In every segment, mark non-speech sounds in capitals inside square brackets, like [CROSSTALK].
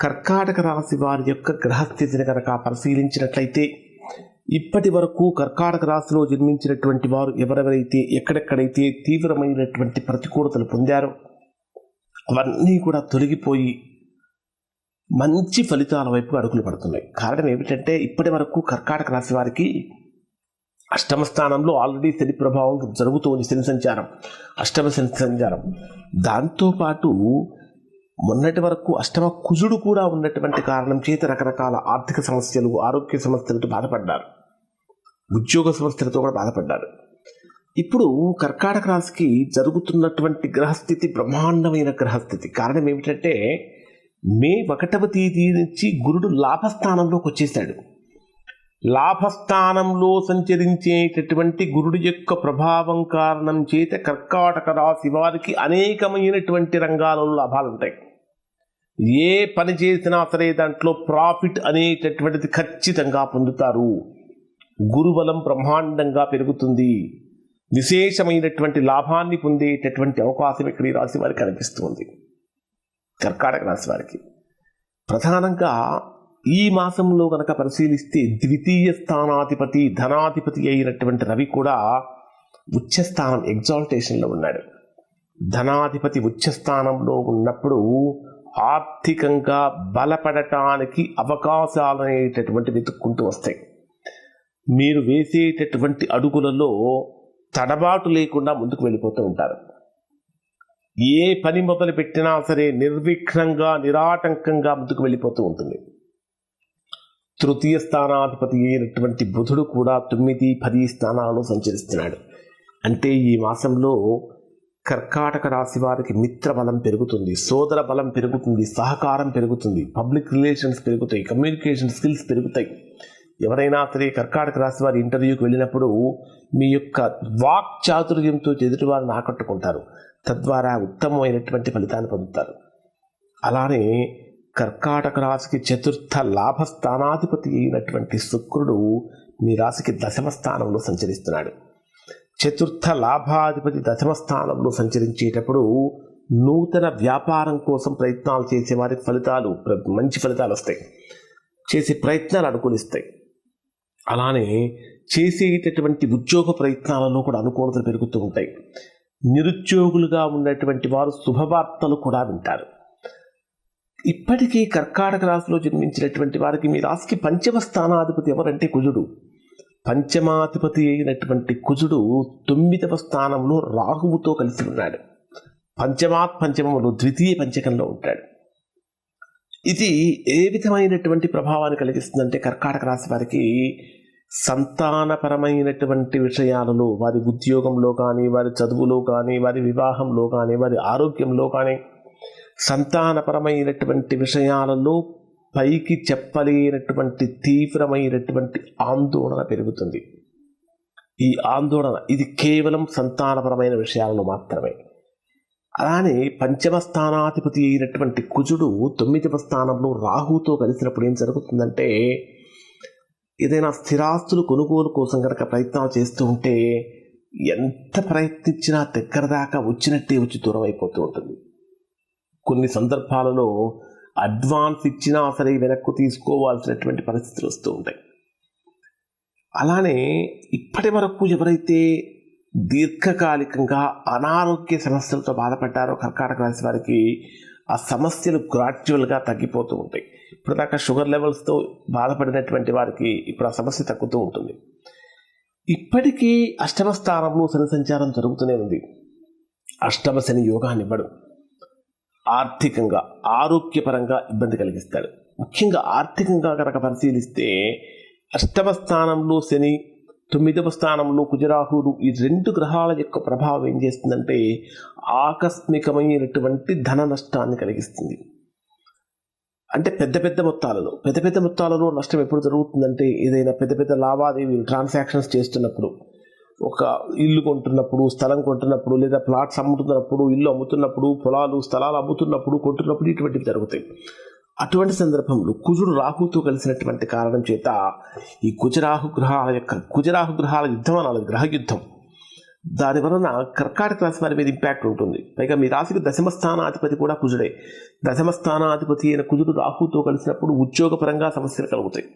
కర్కాటక రాశి వారి యొక్క గ్రహస్థితిని కనుక పరిశీలించినట్లయితే ఇప్పటి వరకు కర్కాటక రాశిలో జన్మించినటువంటి వారు ఎవరెవరైతే ఎక్కడెక్కడైతే తీవ్రమైనటువంటి ప్రతికూలతలు పొందారో అవన్నీ కూడా తొలగిపోయి మంచి ఫలితాల వైపు అడుగులు పడుతున్నాయి. కారణం ఏమిటంటే ఇప్పటి వరకు కర్కాటక రాశి వారికి అష్టమ స్థానంలో ఆల్రెడీ శని ప్రభావం జరుగుతోంది శని సంచారం అష్టమ శని సంచారం. దాంతోపాటు మొన్నటి వరకు అష్టమ కుజుడు కూడా ఉన్నటువంటి కారణం చేత రకరకాల ఆర్థిక సమస్యలు ఆరోగ్య సమస్యలతో బాధపడ్డారు. ఉద్యోగ సమస్యలతో కూడా బాధపడ్డారు. ఇప్పుడు కర్కాటక రాశికి జరుగుతున్నటువంటి గ్రహస్థితి బ్రహ్మాండమైన గ్రహస్థితి. కారణం ఏమిటంటే మే ఒకటవ తేదీ నుంచి గురుడు లాభస్థానంలోకి వచ్చేసాడు లాభస్థానంలో సంచరించేటటువంటి గురుడు యొక్క ప్రభావం కారణం చేత కర్కాటక రాశి వారికి అనేకమైనటువంటి రంగాలలో లాభాలు ఉంటాయి ఏ పని చేసినా సరే దాంట్లో ప్రాఫిట్ అనేటటువంటిది ఖచ్చితంగా పొందుతారు. గురుబలం బ్రహ్మాండంగా పెరుగుతుంది. విశేషమైనటువంటి లాభాన్ని పొందేటటువంటి అవకాశం ఇక్కడ ఈ రాశి వారికి కనిపిస్తుంది. కర్కాటక రాశి వారికి. ప్రధానంగా ఈ మాసంలో కనుక పరిశీలిస్తే ద్వితీయ స్థానాధిపతి ధనాధిపతి అయినటువంటి రవి కూడా ఉచ్చస్థానం ఎగ్జాల్టేషన్లో ఉన్నాడు. ధనాధిపతి ఉచ్చస్థానంలో ఉన్నప్పుడు ఆర్థికంగా బలపడటానికి అవకాశాలు అనేటటువంటి వెతుక్కుంటూ వస్తాయి. మీరు వేసేటటువంటి అడుగులలో తడబాటు లేకుండా ముందుకు వెళ్ళిపోతూ ఉంటారు. ఏ పని మొదలు పెట్టినా సరే నిర్విఘ్నంగా నిరాటంకంగా ముందుకు వెళ్ళిపోతూ ఉంటుంది. తృతీయ స్థానాధిపతి అయినటువంటి బుధుడు కూడా తొమ్మిది పది స్థానాల్లో సంచరిస్తున్నాడు. అంటే ఈ మాసంలో కర్కాటక రాశి వారికి మిత్ర బలం పెరుగుతుంది సోదర బలం పెరుగుతుంది సహకారం పెరుగుతుంది పబ్లిక్ రిలేషన్స్ పెరుగుతాయి కమ్యూనికేషన్ స్కిల్స్ పెరుగుతాయి. ఎవరైనా సరే కర్కాటక రాశి వారి ఇంటర్వ్యూకి వెళ్ళినప్పుడు మీ యొక్క వాక్ చాతుర్యంతో ఎదుటివారిని ఆకట్టుకుంటారు. తద్వారా ఉత్తమమైనటువంటి ఫలితాన్ని పొందుతారు. అలానే కర్కాటక రాశికి చతుర్థ లాభ స్థానాధిపతి అయినటువంటి శుక్రుడు మీ రాశికి దశమ స్థానంలో సంచరిస్తున్నాడు. చతుర్థ లాభాధిపతి దశమ స్థానంలో సంచరించేటప్పుడు నూతన వ్యాపారం కోసం ప్రయత్నాలు చేసే వారి ఫలితాలు మంచి ఫలితాలు వస్తాయి. చేసే ప్రయత్నాలు అనుకూలిస్తాయి. అలానే చేసేటటువంటి ఉద్యోగ ప్రయత్నాలలో కూడా అనుకూలతలు పెరుగుతూ ఉంటాయి. నిరుద్యోగులుగా ఉన్నటువంటి వారు శుభవార్తలు కూడా వింటారు. ఇప్పటికీ కర్కాటక రాశిలో జన్మించినటువంటి వారికి మీ రాశికి పంచమ స్థానాధిపతి ఎవరంటే కుజుడు. పంచమాధిపతి అయినటువంటి కుజుడు తొమ్మిదవ స్థానంలో రాహువుతో కలిసి ఉన్నాడు. పంచమాత్ పంచమంలో ద్వితీయ పంచకంలో ఉంటాడు. ఇది ఏ విధమైనటువంటి ప్రభావాన్ని కలిగిస్తుందంటే కర్కాటక రాశి వారికి సంతానపరమైనటువంటి విషయాలలో వారి ఉద్యోగంలో కానీ వారి చదువులో కానీ వారి వివాహంలో కానీ వారి ఆరోగ్యంలో కానీ సంతానపరమైనటువంటి విషయాలలో పైకి చెప్పలేనటువంటి తీవ్రమైనటువంటి ఆందోళన పెరుగుతుంది. ఈ ఆందోళన ఇది కేవలం సంతానపరమైన విషయాలలో మాత్రమే. అలానే పంచమ స్థానాధిపతి అయినటువంటి కుజుడు తొమ్మిదవ స్థానంలో రాహుతో కలిసినప్పుడు ఏం జరుగుతుందంటే ఏదైనా స్థిరాస్తులు కొనుగోలు కోసం కనుక ప్రయత్నాలు చేస్తూ ఉంటే ఎంత ప్రయత్నించినా దగ్గర దాకా వచ్చినట్టే వచ్చి దూరం అయిపోతూ ఉంటుంది. కొన్ని సందర్భాలలో అడ్వాన్స్ ఇచ్చినా సరే వెనక్కు తీసుకోవాల్సినటువంటి పరిస్థితులు వస్తూ ఉంటాయి. అలానే ఇప్పటి వరకు ఎవరైతే దీర్ఘకాలికంగా అనారోగ్య సమస్యలతో బాధపడ్డారో కర్కాటక రాశి వారికి ఆ సమస్యలు గ్రాడ్యువల్గా తగ్గిపోతూ ఉంటాయి. ఇప్పుడు దాకా షుగర్ లెవెల్స్తో బాధపడినటువంటి వారికి ఇప్పుడు ఆ సమస్య తగ్గుతూ ఉంటుంది. ఇప్పటికీ అష్టమ స్థానంలో శని సంచారం జరుగుతూనే ఉంది. అష్టమ శని యోగాన్ని ఇవ్వడం. ఆర్థికంగా ఆరోగ్యపరంగా ఇబ్బంది కలిగిస్తాడు. ముఖ్యంగా ఆర్థికంగా కనుక పరిశీలిస్తే అష్టమ స్థానంలో శని తొమ్మిదవ స్థానంలో కుజరాహుడు ఈ రెండు గ్రహాల యొక్క ప్రభావం ఏం చేస్తుందంటే ఆకస్మికమైనటువంటి ధన నష్టాన్ని కలిగిస్తుంది. అంటే పెద్ద పెద్ద మొత్తాలలో పెద్ద పెద్ద మొత్తాలలో నష్టం ఎప్పుడు జరుగుతుందంటే ఏదైనా పెద్ద పెద్ద లావాదేవీలు ట్రాన్సాక్షన్స్ చేస్తున్నప్పుడు ఒక ఇల్లు కొంటున్నప్పుడు స్థలం కొంటున్నప్పుడు లేదా ప్లాట్స్ అమ్ముతున్నప్పుడు ఇల్లు అమ్ముతున్నప్పుడు పొలాలు స్థలాలు అమ్ముతున్నప్పుడు కొంటున్నప్పుడు ఇటువంటివి జరుగుతాయి. అటువంటి సందర్భంలో కుజుడు రాహుతో కలిసినటువంటి కారణం చేత ఈ కుజరాహు గ్రహాల యొక్క కుజరాహు గ్రహాల యుద్ధం అనాలి గ్రహ యుద్ధం. దాని వలన కర్కాటక రాశి వారి మీద ఇంపాక్ట్ ఉంటుంది. పైగా మీ రాశికి దశమస్థానాధిపతి కూడా కుజుడే. దశమస్థానాధిపతి అయిన కుజుడు రాహుతో కలిసినప్పుడు ఉద్యోగపరంగా సమస్యలు కలుగుతాయి.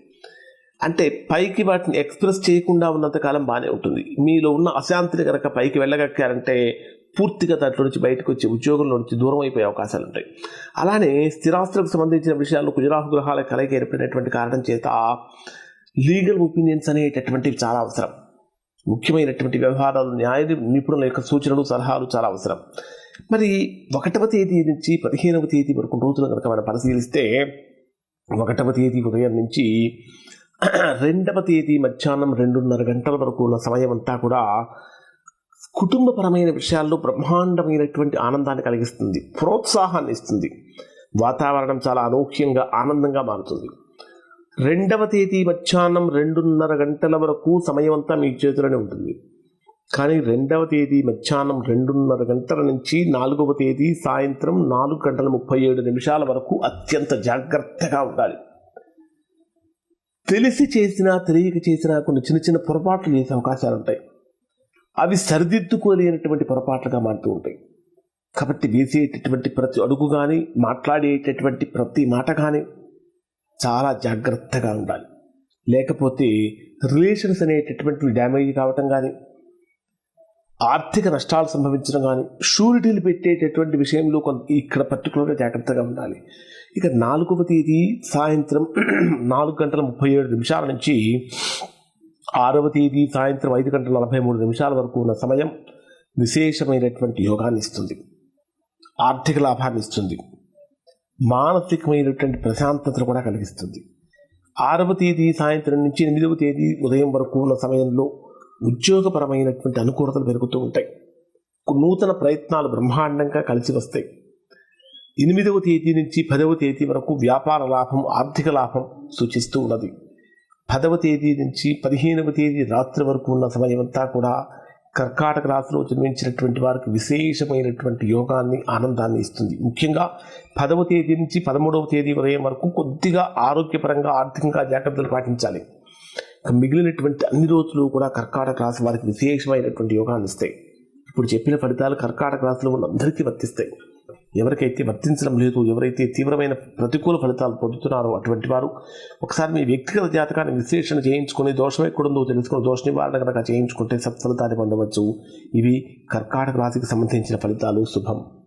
అంటే పైకి వాటిని ఎక్స్ప్రెస్ చేయకుండా ఉన్నంతకాలం బాగానే ఉంటుంది. మీలో ఉన్న అశాంతిని కనుక పైకి వెళ్ళగక్కారంటే పూర్తిగా దాంట్లో నుంచి బయటకు వచ్చి ఉద్యోగంలో నుంచి దూరం అయిపోయే అవకాశాలు ఉంటాయి. అలానే స్థిరాస్తులకు సంబంధించిన విషయాల్లో కుజరాహు గ్రహాల కలయిక ఏర్పడినటువంటి కారణం చేత లీగల్ ఒపీనియన్స్ అనేటటువంటివి చాలా అవసరం. ముఖ్యమైనటువంటి వ్యవహారాలు న్యాయ నిపుణుల యొక్క సూచనలు సలహాలు చాలా అవసరం. మరి ఒకటవ తేదీ నుంచి పదిహేనవ తేదీ వరకు రోజులు కనుక మనం పరిశీలిస్తే ఒకటవ తేదీ ఉదయం నుంచి రెండవ తేదీ మధ్యాహ్నం రెండున్నర గంటల వరకు ఉన్న సమయం అంతా కూడా కుటుంబపరమైన విషయాల్లో బ్రహ్మాండమైనటువంటి ఆనందాన్ని కలిగిస్తుంది ప్రోత్సాహాన్ని ఇస్తుంది. వాతావరణం చాలా అనూహ్యంగా ఆనందంగా మారుతుంది. రెండవ తేదీ మధ్యాహ్నం రెండున్నర గంటల వరకు సమయం అంతా మీ చేతిలోనే ఉంటుంది. కానీ రెండవ తేదీ మధ్యాహ్నం రెండున్నర గంటల నుంచి నాలుగవ తేదీ సాయంత్రం నాలుగు గంటల ముప్పై ఏడు నిమిషాల వరకు అత్యంత జాగ్రత్తగా ఉండాలి. తెలిసి చేసినా తెలియక చేసినా కొన్ని చిన్న చిన్న పొరపాట్లు చేసే అవకాశాలు ఉంటాయి. అవి సరిదిద్దుకోలేనటువంటి పొరపాట్లుగా మారుతూ ఉంటాయి. కాబట్టి వేసేటటువంటి ప్రతి అడుగు కానీ మాట్లాడేటటువంటి ప్రతి మాట కానీ చాలా జాగ్రత్తగా ఉండాలి. లేకపోతే రిలేషన్స్ అనేటటువంటివి డ్యామేజ్ కావటం కానీ ఆర్థిక నష్టాలు సంభవించడం కానీ షూరిటీలు పెట్టేటటువంటి విషయంలో కొంత ఇక్కడ పర్టికులర్గా జాగ్రత్తగా ఉండాలి. ఇక నాలుగవ తేదీ సాయంత్రం [CLEARS THROAT] నాలుగు గంటల ముప్పై ఏడు నిమిషాల నుంచి ఆరవ తేదీ సాయంత్రం ఐదు గంటల నలభై మూడు నిమిషాల వరకు ఉన్న సమయం విశేషమైనటువంటి యోగాన్ని ఇస్తుంది. ఆర్థిక లాభాన్ని ఇస్తుంది. మానసికమైనటువంటి ప్రశాంతతను కూడా కలిగిస్తుంది. ఆరవ తేదీ సాయంత్రం నుంచి ఎనిమిదవ తేదీ ఉదయం వరకు ఉన్న సమయంలో ఉద్యోగపరమైనటువంటి అనుకూలతలు పెరుగుతూ ఉంటాయి. నూతన ప్రయత్నాలు బ్రహ్మాండంగా కలిసి వస్తాయి. ఎనిమిదవ తేదీ నుంచి పదవ తేదీ వరకు వ్యాపార లాభం ఆర్థిక లాభం సూచిస్తూ ఉన్నది. పదవ తేదీ నుంచి పదిహేనవ తేదీ రాత్రి వరకు ఉన్న సమయమంతా కూడా కర్కాటక రాశిలో జన్మించినటువంటి వారికి విశేషమైనటువంటి యోగాన్ని ఆనందాన్ని ఇస్తుంది. ముఖ్యంగా పదవ తేదీ నుంచి పదమూడవ తేదీ ఉదయం వరకు కొద్దిగా ఆరోగ్యపరంగా ఆర్థికంగా జాగ్రత్తలు పాటించాలి. మిగిలినటువంటి అన్ని రోజులు కూడా కర్కాటక రాశి వారికి విశేషమైనటువంటి యోగాన్ని ఇస్తాయి. ఇప్పుడు చెప్పిన ఫలితాలు కర్కాటక రాశిలో ఉన్న అందరికీ వర్తిస్తాయి. ఎవరికైతే వర్తించడం లేదు ఎవరైతే తీవ్రమైన ప్రతికూల ఫలితాలు పొందుతున్నారో అటువంటి వారు ఒకసారి మీ వ్యక్తిగత జాతకాన్ని విశ్లేషణ చేయించుకొని దోషం ఎక్కడుందో తెలుసుకుని దోష నివారణ కనుక చేయించుకుంటే సత్ఫలితాన్ని పొందవచ్చు. ఇవి కర్కాటక రాశికి సంబంధించిన ఫలితాలు. శుభం.